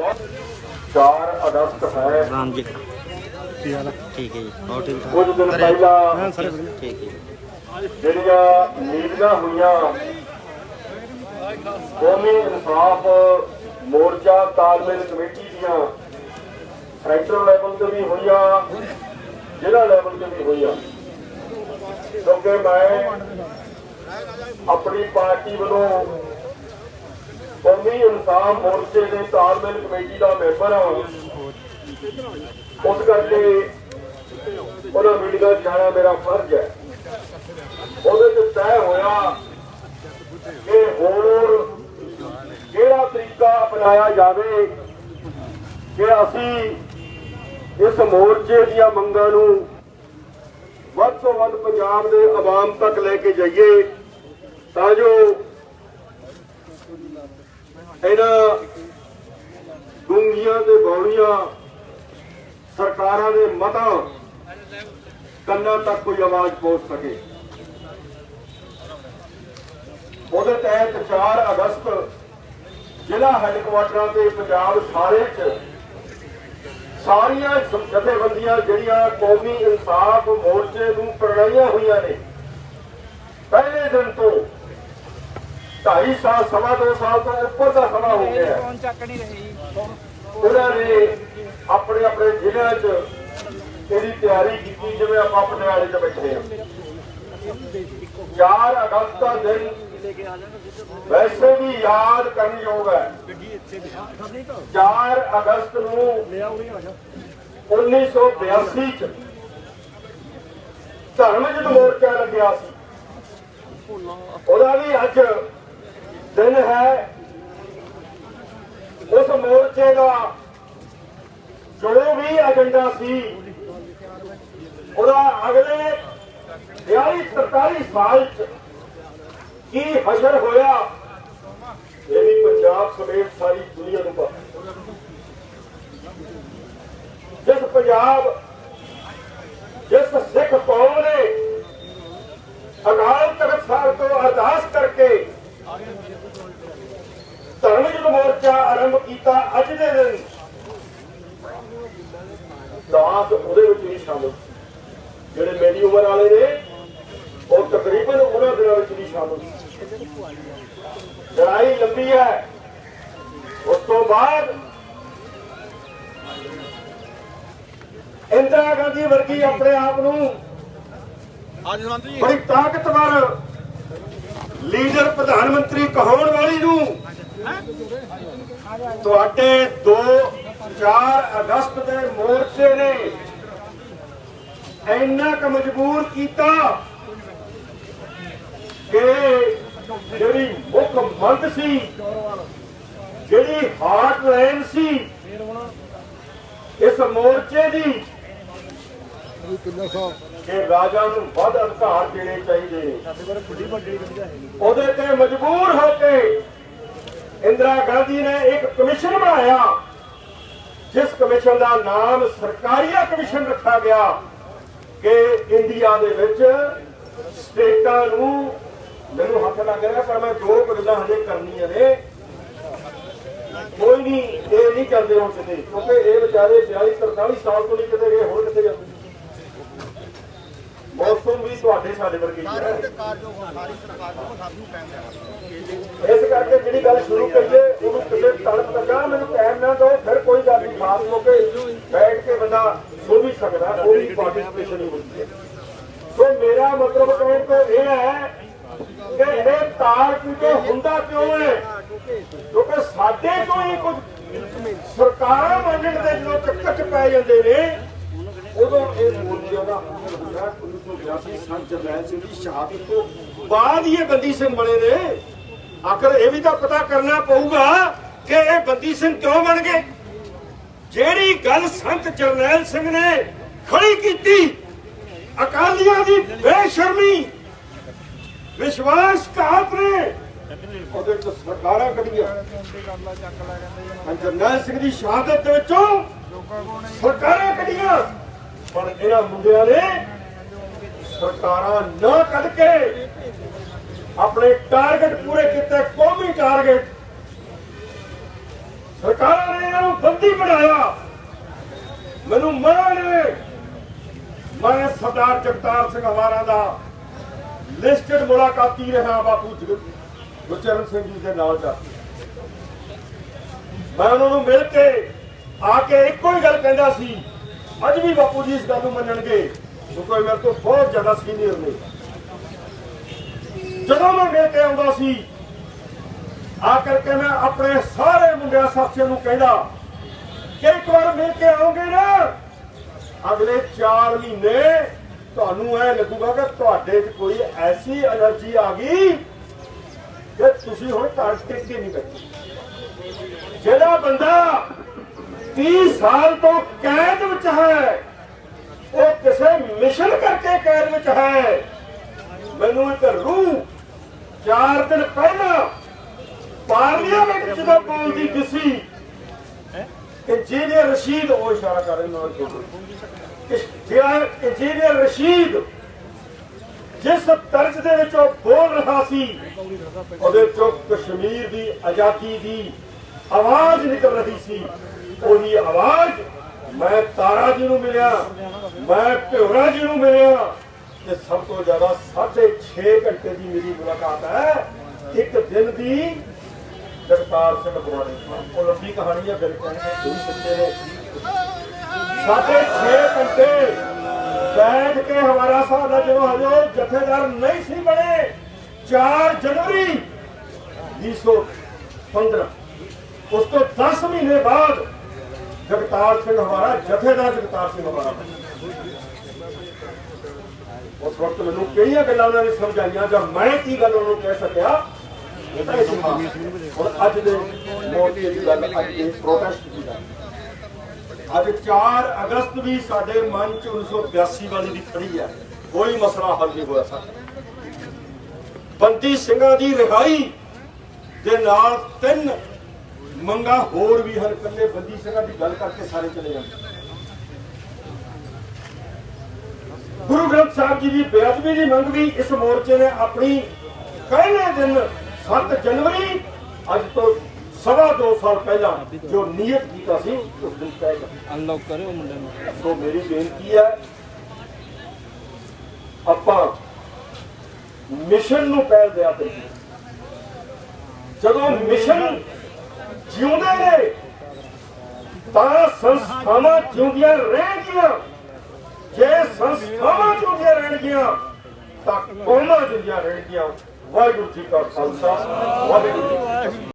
4 ਅਗਸਤ ਹੈ। ਰਾਮ ਜੀ ਕੀ ਹਾਲ ਹੈ? ਠੀਕ ਹੈ ਜੀ। ਹੋਰ ਠੀਕ ਠਾਕ? ਕੁਝ ਦਿਨ ਪਹਿਲਾਂ ਠੀਕ ਹੈ ਜੀ। ਜਿਹੜੀਆਂ ਮੀਟਿੰਗਾਂ ਹੋਈਆਂ ਕੌਮੀ ਇਨਸਾਫ ਮੋਰਚਾ ਤਾਲਮੇਲ ਕਮੇਟੀ ਦੀਆਂ ਸੈਕਟਰ ਲੈਵਲ ਤੇ ਵੀ ਹੋਈਆਂ ਜ਼ਿਲ੍ਹਾ ਲੈਵਲ ਤੇ ਵੀ ਹੋਈਆਂ। ਕਿਉਂਕਿ ਮੈਂ ਆਪਣੀ ਪਾਰਟੀ ਵੱਲੋਂ ਕੌਮੀ ਇਨਸਾਫ ਮੋਰਚੇ ਦੇ ਤਾਲਮੇਲ ਕਮੇਟੀ ਦਾ ਮੈਂਬਰ ਹਾਂ ਉਸ ਕਰਕੇ ਉਹਨਾਂ ਮੀਟਿੰਗਾਂ 'ਚ ਜਾਣਾ ਮੇਰਾ ਫਰਜ਼ ਹੈ। ਉਹਦੇ ਤੇ ਤੈਅ ਹੋਇਆ ਕਿ ਹੋਰ ਕਿਹੜਾ ਤਰੀਕਾ ਅਪਣਾਇਆ ਜਾਵੇ ਕਿ ਅਸੀਂ ਇਸ ਮੋਰਚੇ ਦੀਆਂ ਮੰਗਾਂ ਨੂੰ ਵੱਧ ਤੋਂ ਵੱਧ ਪੰਜਾਬ ਦੇ ਆਵਾਮ ਤੱਕ ਲੈ ਕੇ ਜਾਈਏ ਤਾਂ ਜੋ ਇਹਨਾਂ ਡੂੰਗੀਆਂ ਤੇ ਬੌੜੀਆਂ ਸਰਕਾਰਾਂ ਦੇ ਮਤਾਂ ਕੰਨਾਂ ਤੱਕ ਕੋਈ ਆਵਾਜ਼ ਪਹੁੰਚ ਸਕੇ। ਉਹਦੇ ਤਹਿਤ 4 ਅਗਸਤ ਜ਼ਿਲ੍ਹਾ ਹੈੱਡਕੁਆਟਰਾਂ ਤੇ ਪੰਜਾਬ ਸਾਰੇ ਚ ਸਾਰੀਆਂ ਜਥੇਬੰਦੀਆਂ ਜਿਹੜੀਆਂ ਕੌਮੀ ਇਨਸਾਫ ਮੋਰਚੇ ਨੂੰ ਪ੍ਰਣਾਈਆਂ ਹੋਈਆਂ ਨੇ, ਪਹਿਲੇ ਦਿਨ ਤੋਂ ਢਾਈ ਸਾਲ, ਸਵਾ ਦੋ ਸਾਲ ਤੋਂ ਉੱਪਰ ਦਾ ਸਮਾਂ ਹੋ ਗਿਆ। ਹੈ ਚੱਕ ਨਹੀਂ ਰਹੀ ਉਹਨਾਂ ਨੇ ਆਪਣੇ ਆਪਣੇ ਜ਼ਿਲ੍ਹਿਆਂ 'ਚ ਇਹਦੀ ਤਿਆਰੀ ਕੀਤੀ, ਜਿਵੇਂ ਆਪਾਂ ਪਟਿਆਲੇ 'ਚ ਬੈਠੇ ਹਾਂ। 4 ਅਗਸਤ ਦਾ ਦਿਨ ਵੈਸੇ ਵੀ ਯਾਦ ਕਰਨ ਯੋਗ ਹੈ। 4 ਅਗਸਤ ਨੂੰ 1982 ਚ ਧਰਮ ਜਦ ਮੋਰਚਾ ਲੱਗਿਆ ਸੀ। ਉਹਦਾ ਵੀ ਅੱਜ ਦਿਨ ਹੈ ਉਸ ਮੋਰਚੇ ਦਾ, ਜੋ ਵੀ ਏਜੰਡਾ ਸੀ, ਉਹਦਾ ਅਗਲੇ 42 43 ਸਾਲ ਚ ਕੀ ਹਸ਼ਰ ਹੋਇਆ, ਇਹ ਵੀ ਪੰਜਾਬ ਸਮੇਤ ਸਾਰੀ ਦੁਨੀਆ ਨੂੰ ਪਤਾ। ਜਿਸ ਪੰਜਾਬ ਜਿਸ ਸਿੱਖ ਕੌਮ ਨੇ ਅਕਾਲ ਤਖਤ ਸਾਹਿਬ ਤੋਂ ਅਰਦਾਸ ਕਰਕੇ ਧਰਮ ਯੁੱਧ ਆਰੰਭ ਕੀਤਾ ਅੱਜ ਦੇ ਦਿਨ। ਦਾਸ ਉਹਦੇ ਵਿੱਚ ਨਹੀਂ ਸ਼ਾਮਲ ਜਿਹੜੇ ਮੇਰੀ ਉਮਰ ਵਾਲੇ ਨੇ ਉਹ ਤਕਰੀਬਨ ਉਹਨਾਂ ਦਿਨਾਂ ਵਿੱਚ ਨਹੀਂ ਸ਼ਾਮਲ ਲੜਾਈ ਲੰਬੀ ਹੈ। ਉਸ ਤੋਂ ਬਾਅਦ ਇੰਦਰਾ ਗਾਂਧੀ ਵਰਗੀ ਆਪਣੇ ਆਪ ਨੂੰ ਅੱਜ ਜੀ। ਬੜੀ ਤਾਕਤਵਰ ਲੀਡਰ ਪ੍ਰਧਾਨ ਮੰਤਰੀ ਕਹਾਉਣ ਵਾਲੀ ਨੂੰ ਤੁਹਾਡੇ 2 4 ਅਗਸਤ ਦੇ ਮੋਰਚੇ ਨੇ ਇੰਨਾ ਕੁ ਮਜਬੂਰ ਕੀਤਾ ਕਿ ਜਿਹੜੀ ਮੁੱਖ ਮੰਗ ਸੀ, ਜਿਹੜੀ ਹਾਰਟ ਲਾਈਨ ਸੀ, ਇਸ ਮੋਰਚੇ ਦੀ ਕਿ ਰਾਜਾ ਨੂੰ ਵੱਧ ਅਧਿਕਾਰ ਦੇਣੇ ਚਾਹੀਦੇ ਉਹਦੇ ਤੇ ਮਜਬੂਰ ਹੋ ਕੇ ਇੰਦਰਾ ਗਾਂਧੀ ਨੇ ਇੱਕ ਕਮਿਸ਼ਨ ਬਣਾਇਆ, ਜਿਸ ਕਮਿਸ਼ਨ ਦਾ ਨਾਮ ਸਰਕਾਰੀਆ ਕਮਿਸ਼ਨ ਰੱਖਿਆ ਗਿਆ ਕਿ ਇੰਡੀਆ ਦੇ ਵਿੱਚ ਸਟੇਟਾਂ ਨੂੰ ਮੈਨੂੰ ਹੱਥ ਲੱਗ ਰਿਹਾ, ਪਰ ਮੈਂ ਦੋ ਗੱਲਾਂ ਹਜੇ ਕਰਨੀਆਂ ਨੇ। ਕੋਈ ਨਹੀਂ, ਇਹ ਨਹੀਂ ਕਰਦੇ ਹੁਣ ਕਿਤੇ, ਕਿਉਂਕਿ ਇਹ ਵਿਚਾਰੇ 42 43 ਸਾਲ ਤੋਂ ਨਹੀਂ ਕਿਤੇ ਗਏ, ਹੋਰ ਕਿੱਥੇ ਜਾਂਦੇ ਮੌਸਮ ਵੀ ਤੁਹਾਡੇ ਸਾਡੇ ਵਰਗੇ ਹੀ ਹੈ। ਇਸ ਕਰਕੇ ਜਿਹੜੀ ਗੱਲ ਸ਼ੁਰੂ ਕਰੀਏ ਉਹਨੂੰ ਕਿਸੇ ਤਲਬ ਲੱਗਾ ਮੈਨੂੰ ਟਾਈਮ ਨਾ ਦਿਓ ਫਿਰ ਕੋਈ ਗੱਲ ਨਹੀਂ ਖਾਸ ਮੌਕੇ ਬੈਠ ਕੇ ਬੰਦਾ ਸੁਣ ਵੀ ਸਕਦਾ ਵੀ ਪਾਰਟਿਸਿਪੇਸ਼ਨ ਹੀ ਹੁੰਦੀ ਹੈ। ਸੋ ਮੇਰਾ ਮਤਲਬ ਕਹਿਣ ਤੋਂ ਇਹ ਹੈ ਕਿ ਇਹ ਤਾਰ ਕਿਉਂ ਹੁੰਦਾ ਕਿਉਂ ਹੈ? ਕਿਉਂਕਿ ਸਾਡੇ ਤੋਂ ਹੀ ਕੁਝ ਸਰਕਾਰਾਂ ਮੰਨਣ ਦੇ ਜਦੋਂ ਚੱਕਰ ਚ ਪੈ ਜਾਂਦੇ ਨੇ ਉਦੋਂ ਇਹ ਮੋਰਚਿਆਂ ਦਾ ਹੁੰਦਾ 1982 ਸੰਤ ਜਰਨੈਲ ਸਿੰਘ ਦੀ ਸ਼ਹਾਦਤ ਤੋਂ ਬਾਅਦ ਹੀ ਇਹ ਬੰਦੀ ਸਿੰਘ ਬਣੇ ਨੇ। ਆਖਰ ਇਹ ਵੀ ਤਾਂ ਪਤਾ ਕਰਨਾ ਪਊਗਾ ਕਿ ਇਹ ਬੰਦੀ ਸਿੰਘ ਕਿਉਂ ਬਣ ਗਏ? ਜਿਹੜੀ ਗੱਲ ਸੰਤ ਜਰਨੈਲ ਸਿੰਘ ਨੇ ਖੜੀ ਕੀਤੀ, ਅਕਾਲੀਆਂ ਦੀ ਬੇਸ਼ਰਮੀ, ਵਿਸ਼ਵਾਸਘਾਤ ਨੇ, ਉਹਦੇ ਚ ਸਰਕਾਰਾਂ ਕੱਢੀਆਂ ਜਰਨੈਲ ਸਿੰਘ ਦੀ ਸ਼ਹਾਦਤ ਦੇ ਵਿੱਚੋਂ ਸਰਕਾਰਾਂ ਕੱਢੀਆਂ ਪਰ ਇਹਨਾਂ ਮੁੰਡਿਆਂ ਨੇ ਸਰਕਾਰਾਂ ਨਾ ਕੱਢ ਕੇ ਆਪਣੇ ਟਾਰਗੇਟ ਪੂਰੇ ਕੀਤੇ, ਕੌਮੀ ਟਾਰਗੇਟ ਸਰਕਾਰਾਂ ਨੇ ਇਹਨਾਂ ਨੂੰ ਬਣਾਇਆ। ਮੈਨੂੰ ਮਾਣ ਹੈ ਮੈਂ ਸਰਦਾਰ ਜਗਤਾਰ ਸਿੰਘ ਹਵਾਰਾ ਦਾ ਲਿਸਟਡ ਮੁਲਾਕਾਤੀ ਰਿਹਾ ਬਾਪੂ ਗੁਰਚਰਨ ਸਿੰਘ ਜੀ ਦੇ ਨਾਲ ਜਾ ਕੇ। ਮੈਂ ਉਹਨਾਂ ਨੂੰ ਮਿਲ ਕੇ ਆ ਕੇ ਇੱਕੋ ਹੀ ਗੱਲ ਕਹਿੰਦਾ ਸੀ ਅੱਜ ਵੀ ਬਾਪੂ ਜੀ ਇਸ ਗੱਲ ਨੂੰ ਮੰਨਣਗੇ ਕਿਉਂਕਿ ਮੇਰੇ ਤੋਂ ਬਹੁਤ ਜ਼ਿਆਦਾ ਸੀਨੀਅਰ ਨੇ। ਜਦੋਂ ਮੈਂ ਮਿਲ ਕੇ ਆਉਂਦਾ ਸੀ, ਆ ਕਰਕੇ ਮੈਂ ਆਪਣੇ ਸਾਰੇ ਮੁੰਡਿਆਂ ਸਾਥੀਆਂ ਨੂੰ ਕਹਿੰਦਾ ਕਿ ਇੱਕ ਵਾਰ ਮਿਲ ਕੇ ਆਉਂਗੇ ਨਾ, ਅਗਲੇ 4 ਮਹੀਨੇ ਤੁਹਾਨੂੰ ਐ ਲੱਗੂਗਾ ਕਿ ਤੁਹਾਡੇ 'ਚ ਕੋਈ ਐਸੀ એનર્ਜੀ ਆ ਗਈ ਕਿ ਤੁਸੀਂ ਹੁਣ ਕਾਰਜ ਟਿਕ ਨਹੀਂ ਬੈਠੇ। ਜਿਹੜਾ ਬੰਦਾ 30 ਸਾਲ ਤੋਂ ਕੈਦ ਵਿੱਚ ਹੈ। ਉਹ ਕਿਸੇ ਮਿਸ਼ਨ ਕਰਕੇ ਕੈਦ ਵਿੱਚ ਹੈ। ਮੈਨੂੰ ਇੱਕ ਰੂਹ ਚਾਰ ਦਿਨ ਪਹਿਲਾਂ ਪਾਰਲੀਮੈਂਟ ਜਦੋਂ ਬੋਲਦੀ ਦਿਸੀ ਇੰਜੀਨੀਅਰ ਰਸ਼ੀਦ, ਉਹ ਇਸ਼ਾਰਾ ਕਰ ਰਹੇ ਨਾਲ ਕਿ ਜਿਹੜਾ ਰਸ਼ੀਦ ਜਿਸ ਤਰਜ਼ ਦੇ ਵਿੱਚ ਉਹ ਬੋਲ ਰਿਹਾ ਸੀ, ਉਹਦੇ ਚੋਂ ਕਸ਼ਮੀਰ ਦੀ ਆਜ਼ਾਦੀ ਦੀ ਆਵਾਜ਼ ਨਿਕਲ ਰਹੀ ਸੀ। ਉਹਦੀ ਆਵਾਜ਼, ਮੈਂ ਤਾਰਾ ਜੀ ਨੂੰ ਮਿਲਿਆ, ਮੈਂ ਭਿਉਰਾ ਜੀ ਨੂੰ ਮਿਲਿਆ ਤੇ ਸਭ ਤੋਂ ਜ਼ਿਆਦਾ 6.5 ਘੰਟੇ ਦੀ ਮੇਰੀ ਮੁਲਾਕਾਤ ਹੈ। ਇੱਕ ਦਿਨ ਦੀ ਜਗਤਾਰ ਸਿੰਘ ਬੁਆਣੀ ਉਹ ਲੰਬੀ ਕਹਾਣੀ ਹੈ, ਫਿਰ ਕਹਿੰਦੇ ਤੁਸੀਂ ਸੱਚੇ ਨੇ ਸਾਢੇ 6 ਘੰਟੇ ਬੈਠ ਕੇ ਹਮਾਰਾ ਸਾਹਿਬ ਦਾ ਜਦੋਂ ਹਜੇ ਜਥੇਦਾਰ ਨਹੀਂ ਸੀ ਬਣੇ 4 ਜਨਵਰੀ 2015 ਉਸ ਤੋਂ 10 ਮਹੀਨੇ ਬਾਅਦ ਜਗਤਾਰ ਸਿੰਘ ਹਮਾਰਾ ਜਥੇਦਾਰ ਜਗਤਾਰ ਸਿੰਘ ਹਮਾਰਾ ਉਸ ਵਕਤ ਮੈਨੂੰ ਕਿਹੜੀਆਂ ਗੱਲਾਂ ਉਹਨਾਂ ਨੇ ਸਮਝਾਈਆਂ ਜਾਂ ਮੈਂ ਕੀ ਗੱਲ ਉਹਨੂੰ ਕਹਿ ਸਕਿਆ, ਇਹ ਤਾਂ ਇਤਿਹਾਸ ਹੁਣ ਅੱਜ ਦੇ ਮੋਰਚੇ ਦੀ ਗੱਲ ਅੱਜ ਦੇ ਪ੍ਰੋਟੈਸਟ ਦੀ ਗੱਲ। ਅੱਜ 4 ਅਗਸਤ ਵੀ ਸਾਡੇ ਮਨ ਚ 1982 ਵਾਲੀ ਦੀ ਖੜੀ ਹੈ। ਕੋਈ ਮਸਲਾ ਹੱਲ ਨਹੀਂ ਹੋਇਆ ਸਾਡਾ। ਬੰਦੀ ਸਿੰਘਾਂ ਦੀ ਰਿਹਾਈ ਦੇ ਨਾਲ ਤਿੰਨ ਮੰਗਾ ਹੋਰ ਵੀ ਹਨ ਕੱਲੇ ਬੰਦੀ ਸਿੰਘਾਂ ਦੀ ਗੱਲ ਕਰਕੇ ਸਾਰੇ ਚਲੇ ਜਾਂਦੇ। ਗੁਰੂ ਗ੍ਰੰਥ ਸਾਹਿਬ ਜੀ ਦੀ ਬੇਅਦਬੀ ਦੀ ਮੰਗ ਵੀ ਇਸ ਮੋਰਚੇ ਨੇ ਆਪਣੀ ਪਹਿਲੇ ਦਿਨ 7 ਜਨਵਰੀ ਅੱਜ ਤੋਂ ਸਵਾ ਦੋ ਸਾਲ ਪਹਿਲਾਂ ਜੋ ਨੀਅਤ ਕੀਤਾ ਸੀ ਉਸ ਦਿਨ ਤੈਅ ਅਨਲੌਕ ਕਰਿਓ ਮੁੰਡੇ ਨੂੰ। ਸੋ ਮੇਰੀ ਬੇਨਤੀ ਹੈ ਆਪਾਂ ਮਿਸ਼ਨ ਨੂੰ ਪਹਿਲ ਦਿਆ ਕਰੀਏ। ਜਦੋਂ ਮਿਸ਼ਨ ਜਿਉਂਦੇ ਨੇ, ਤਾਂ ਸੰਸਥਾਵਾਂ ਜਿਉਂਦੀਆਂ ਰਹਿਣਗੀਆਂ। ਜੇ ਸੰਸਥਾਵਾਂ ਜਿਉਂਦੀਆਂ ਰਹਿਣਗੀਆਂ, ਤਾਂ ਕੌਮਾਂ ਜਿਉਂਦੀਆਂ ਰਹਿਣਗੀਆਂ। ਵਾਹਿਗੁਰੂ ਜੀ ਕਾ ਖਾਲਸਾ, ਵਾਹਿਗੁਰੂ ਜੀ